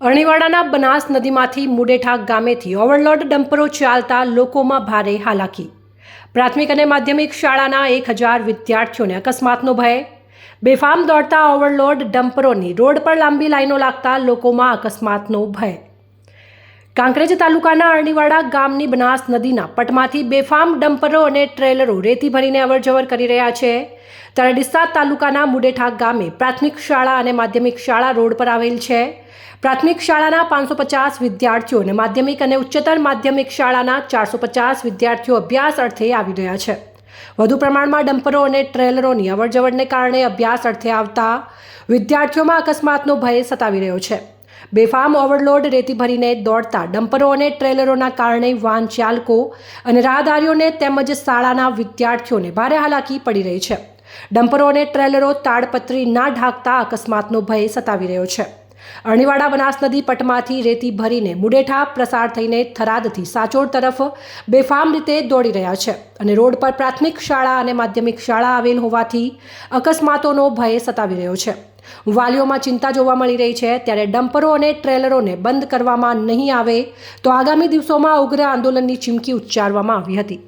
અરણીવાડાના બનાસ નદીમાંથી મુડેઠા ગામેથી ઓવરલોડ ડમ્પરો ચાલતા લોકોમાં ભારે હાલાકી. પ્રાથમિક અને માધ્યમિક શાળાના એક હજાર વિદ્યાર્થીઓને અકસ્માતનો ભય. બેફામ દોડતા ઓવરલોડ ડમ્પરોની રોડ પર લાંબી લાઈનો લાગતા લોકોમાં અકસ્માતનો ભય. કાંકરેજ તાલુકાના અરણીવાડા ગામની બનાસ નદીના પટમાંથી બેફામ ડમ્પરો અને ટ્રેલરો રેતી ભરીને અવરજવર કરી રહ્યા છે. ત્યારે ડિસ્સા તાલુકાના મુડેઠા ગામે પ્રાથમિક શાળા અને માધ્યમિક શાળા રોડ પર આવેલ છે. પ્રાથમિક શાળાના પાંચસો પચાસ વિદ્યાર્થીઓ અને માધ્યમિક અને ઉચ્ચતર માધ્યમિક શાળાના ચારસો પચાસ વિદ્યાર્થીઓ અભ્યાસ અર્થે આવી રહ્યા છે. વધુ પ્રમાણમાં ડમ્પરો અને ટ્રેલરોની અવરજવરને કારણે અભ્યાસ અર્થે આવતા વિદ્યાર્થીઓમાં અકસ્માતનો ભય સતાવી રહ્યો છે. બેફામ ઓવરલોડ, રેતી ભરીને દોડતા ડમ્પરો અને ટ્રેલરોના કારણે વાહન ચાલકો અને રાહદારીઓને તેમજ શાળાના વિદ્યાર્થીઓને ભારે હાલાકી પડી રહી છે. ડમ્પરો અને ટ્રેલરો તાડપત્રી ના ઢાંકતા અકસ્માતનો ભય સતાવી રહ્યો છે. અરણીવાડા બનાસ નદી પટમાંથી રેતી ભરીને મુડેઠા પ્રસાર થઈને થરાદથી સાચોડ તરફ બેફામ રીતે દોડી રહ્યા છે અને રોડ પર પ્રાથમિક શાળા અને માધ્યમિક શાળા આવેલ હોવાથી અકસ્માતોનો ભય સતાવી રહ્યો છે. વાલીઓમાં ચિંતા જોવા મળી રહી છે. ત્યારે ડમ્પરો અને ટ્રેલરોને બંધ કરવામાં નહીં આવે તો આગામી દિવસોમાં ઉગ્ર આંદોલનની ચીમકી ઉચ્ચારવામાં આવી હતી.